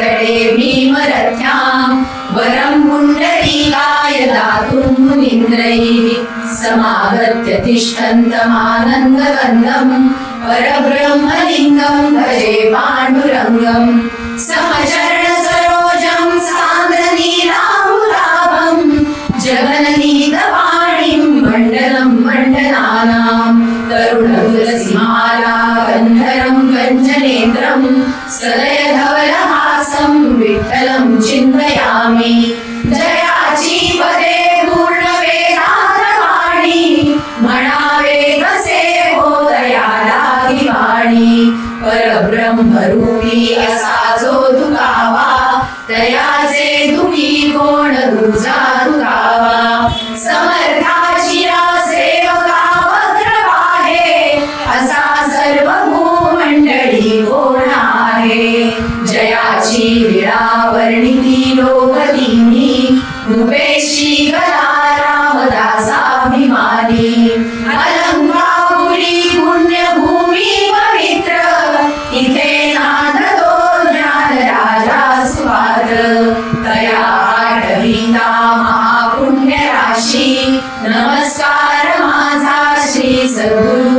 वरदे भीमरथ्यां वरं पुण्डरीकाय दातुं मुनीन्द्रैः समागत्य तिष्ठन्तमानन्दकन्दं परब्रह्मलिङ्गं भजे पाण्डुरङ्गं समचरणसरोजं जगननीतवाणीं मण्डलं मण्डलानां तरुणतुलसीमाला कञ्चनेत्रं सदयधवलहासं विठ्ठलं चिन्तयामि जयाची पदे पूर्णवेदान्तवाणी म्हणावे कसे हो दयाला वाणी परब्रह्मरूपी असा जो तुकावा तयाचे तुम्ही कोण तुझा आहे. जयाची विडा वर्णिती लोकदिनी. रूपेशी गदा रामदासाभिमानी. अलंकापुरी पुण्यभूमी पवित्र. इथे नांदतो ज्ञान राजा स्वार तया आठविता महापुण्यराशी. नमस्कार माझा श्री सद्गुरु.